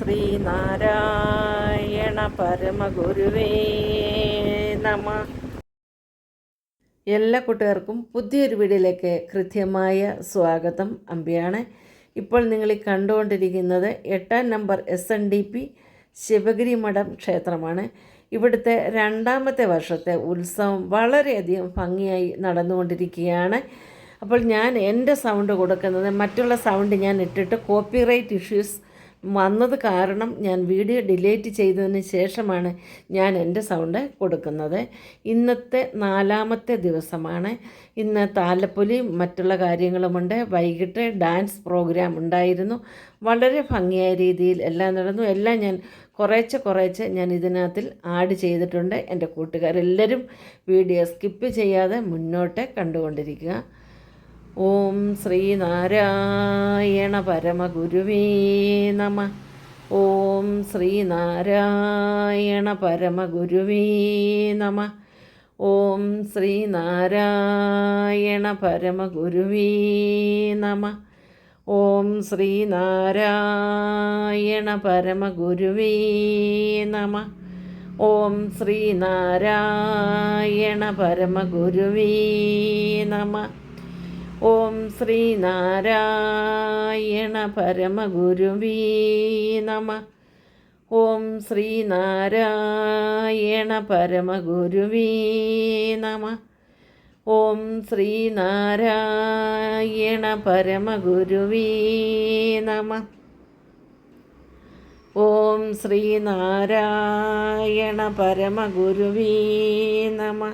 ശ്രീനാരായണ പരമഗുരുവേ നമ. എല്ലാ കൂട്ടുകാർക്കും പുതിയൊരു വീഡിയോയിലേക്ക് കൃത്യമായ സ്വാഗതം. അമ്പിയാണ്. ഇപ്പോൾ നിങ്ങൾ ഈ കണ്ടുകൊണ്ടിരിക്കുന്നത് എട്ടാം number S N D P Sivagiri മഠം ക്ഷേത്രമാണ്. ഇവിടുത്തെ രണ്ടാമത്തെ വർഷത്തെ ഉത്സവം വളരെയധികം ഭംഗിയായി നടന്നുകൊണ്ടിരിക്കുകയാണ്. അപ്പോൾ ഞാൻ എന്റെ സൗണ്ട് കൊടുക്കുന്നത് മറ്റുള്ള സൗണ്ട് ഞാൻ ഇട്ടിട്ട് കോപ്പിറൈറ്റ് ഇഷ്യൂസ് വന്നത് കാരണം ഞാൻ വീഡിയോ ഡിലേറ്റ് ചെയ്തതിന് ശേഷമാണ് ഞാൻ എന്റെ സൗണ്ട് കൊടുക്കുന്നത്. ഇന്നത്തെ നാലാമത്തെ ദിവസമാണ്. ഇന്ന് താലപ്പൊലി മറ്റുള്ള കാര്യങ്ങളുമുണ്ട്. വൈകിട്ട് ഡാൻസ് പ്രോഗ്രാം ഉണ്ടായിരുന്നു. വളരെ ഭംഗിയായ രീതിയിൽ എല്ലാം നടന്നു. എല്ലാം ഞാൻ കുറേച്ച് കുറേച്ച് ഞാൻ ഇതിനകത്തിൽ ആഡ് ചെയ്തിട്ടുണ്ട്. എന്റെ കൂട്ടുകാരെല്ലാവരും വീഡിയോ സ്കിപ്പ് ചെയ്യാതെ മുന്നോട്ട് കണ്ടുകൊണ്ടിരിക്കുക. ഓം ശ്രീനാരായണ പരമഗുരുവേ നമ. ഓം ശ്രീനാരായണ പരമഗുരുവേ നമ. ഓം ശ്രീനാരായണ പരമഗുരുവേ നമ. ഓം ശ്രീനാരായണ പരമഗുരുവേ നമ. ഓം ശ്രീനാരായണ പരമഗുരുവേ നമ. ഓം ശ്രീനാരായണ പരമഗുരുവീ നമ. ഓം ശ്രീനാരായണ പരമഗുരുവീ നമ. ഓം ശ്രീനാരായണ പരമഗുരുവീ നമ. ഓം ശ്രീനാരായണ പരമഗുരുവീ നമ.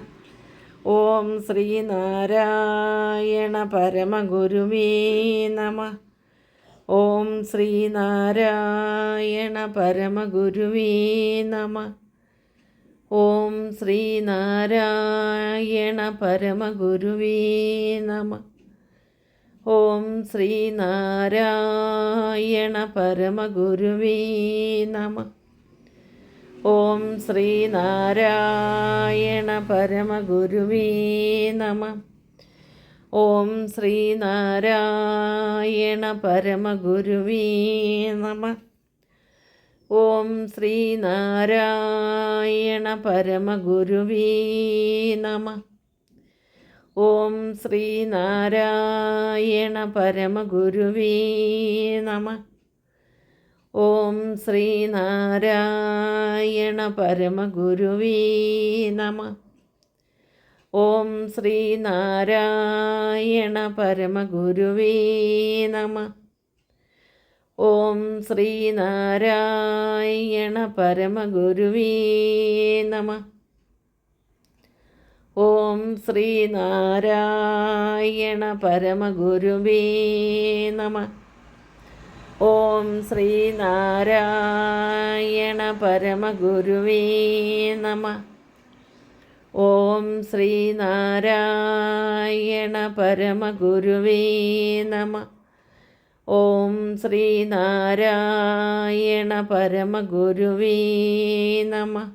ഓം ശ്രീനാരായണ പരമഗുരുവേ നമ. ഓം ശ്രീനാരായണ പരമഗുരുവേ നമ. ഓം ശ്രീനാരായണ പരമഗുരുവേ നമ. ഓം ശ്രീനാരായണ പരമഗുരുവേ നമ. ഓം ശ്രീനാരായണ പരമഗുരുവേ നമ. ഓം ശ്രീനാരായണ പരമഗുരുവേ നമ. ഓം ശ്രീനാരായണ പരമഗുരുവേ നമ. ഓം ശ്രീനാരായണ പരമഗുരുവേ നമ. ഓം ശ്രീനാരായണ പരമഗുരുവീ നമ. ഓം ശ്രീനാരായണ പരമഗുരുവീ നമ. ഓം ശ്രീനാരായണ പരമഗുരുവീ നമ. ഓം ശ്രീനാരായണ പരമഗുരുവേ നമ. ഓം ശ്രീനാരായണ പരമഗുരുവേ നമ. ഓം ശ്രീനാരായണ പരമഗുരുവേ നമ. ഓം ശ്രീനാരായണ പരമഗുരുവേ നമ.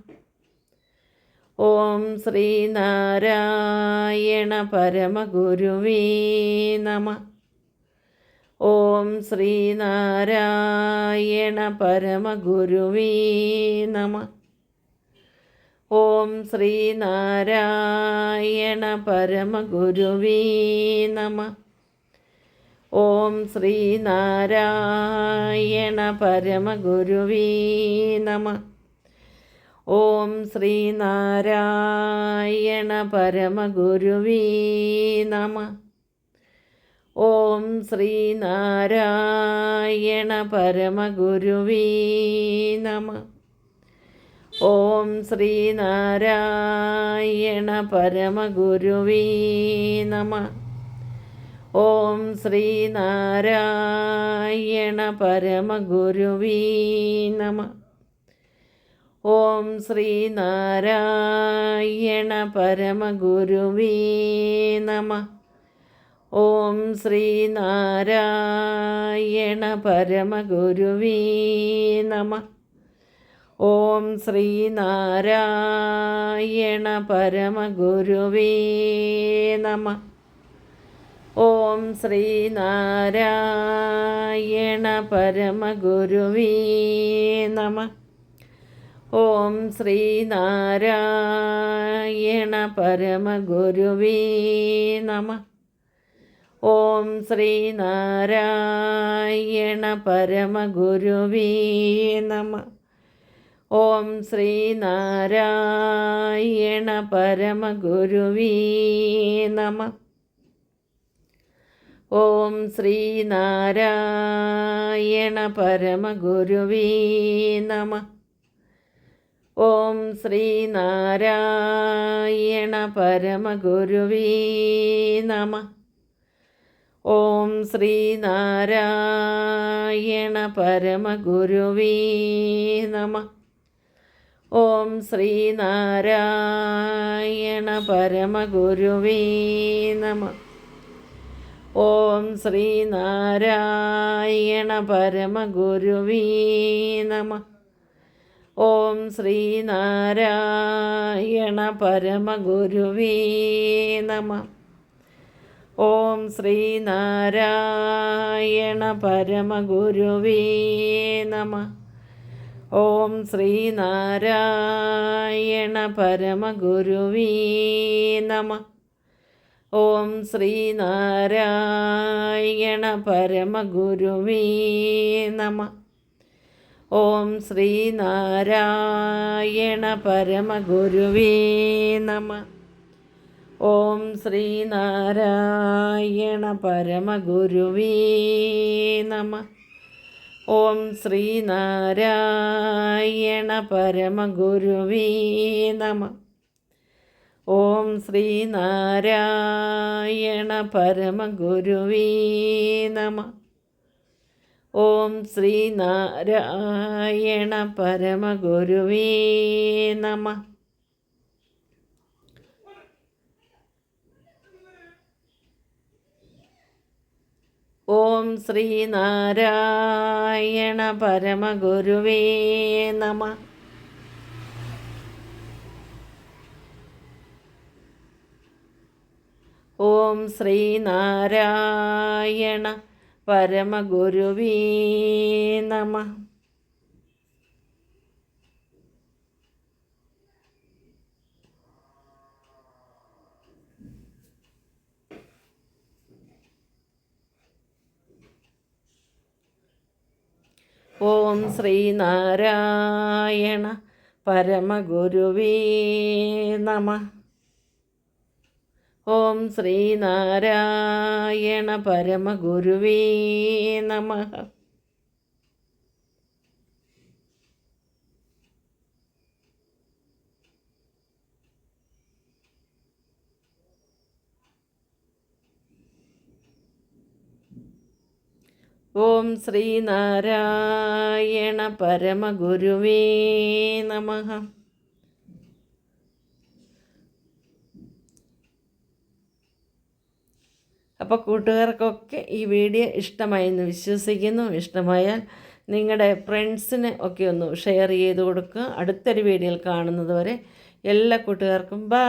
ഓം ശ്രീനാരായണ പരമഗുരുവേ നമ. ഓം ശ്രീനാരായണ പരമഗുരുവീ നമ. ഓം ശ്രീനാരായണ പരമഗുരുവീ നമ. ഓം ശ്രീനാരായണ പരമഗുരുവീ നമ. ഓം ശ്രീനാരായണ പരമഗുരുവീ നമ. ഓം ശ്രീനാരായണ പരമഗുരുവീ നമ. ഓം ശ്രീനാരായണ പരമഗുരുവീ നമ. ഓം ശ്രീനാരായണ പരമഗുരുവീ നമ. ഓം ശ്രീനാരായണ പരമഗുരുവീ നമ. ഓം ശ്രീനാരായണ പരമഗുരുവേ നമ. ഓം ശ്രീനാരായണ പരമഗുരുവേ നമ. ഓം ശ്രീനാരായണ പരമഗുരുവേ നമ. ഓം ശ്രീനാരായണ പരമഗുരുവേ നമ. ഓം ശ്രീനാരായണ പരമഗുരുവീ നമ. ഓം ശ്രീനാരായണ പരമഗുരുവീ നമ. ഓം ശ്രീനാരായണ പരമഗുരുവീ നമ. ഓം ശ്രീനാരായണ പരമഗുരുവീ നമ. ഓം ശ്രീനാരായണ പരമഗുരുവേ നമ. ഓം ശ്രീനാരായണ പരമഗുരുവേ നമ. ഓം ശ്രീനാരായണ പരമഗുരുവേ നമ. ഓം ശ്രീനാരായണ പരമഗുരുവേ നമ. ഓം ശ്രീനാരായണ പരമഗുരുവേ നമ. ഓം ശ്രീനാരായണ പരമഗുരുവേ നമ. ഓം ശ്രീനാരായണ പരമഗുരുവേ നമ. ഓം ശ്രീനാരായണ പരമഗുരുവേ നമ. ഓം ശ്രീനാരായണ പരമഗുരുവേ നമ. ഓം ശ്രീനാരായണ പരമഗുരുവേ നമ. ഓം ശ്രീനാരായണ പരമഗുരുവേ നമ. ഓം ശ്രീനാരായണ പരമഗുരുവേ നമ. ഓം ശ്രീനാരായണ പരമഗുരുവേ നമ. ഓം ശ്രീനാരായണ പരമഗുരുവേ നമ. ഓം ശ്രീനാരായണ പരമഗുരുവേ നമ ഓം ശ്രീനാരായണ പരമഗുരുവേ നമ ഓം ശ്രീനാരായണ പരമഗുരുവേ നമ. അപ്പോൾ കൂട്ടുകാർക്കൊക്കെ ഈ വീഡിയോ ഇഷ്ടമായെന്ന് വിശ്വസിക്കുന്നു. ഇഷ്ടമായാൽ നിങ്ങളുടെ ഫ്രണ്ട്സിനെ ഒക്കെ ഒന്ന് ഷെയർ ചെയ്ത് കൊടുക്കുക. അടുത്തൊരു വീഡിയോയിൽ കാണുന്നത് വരെ എല്ലാ കൂട്ടുകാർക്കും ബൈ.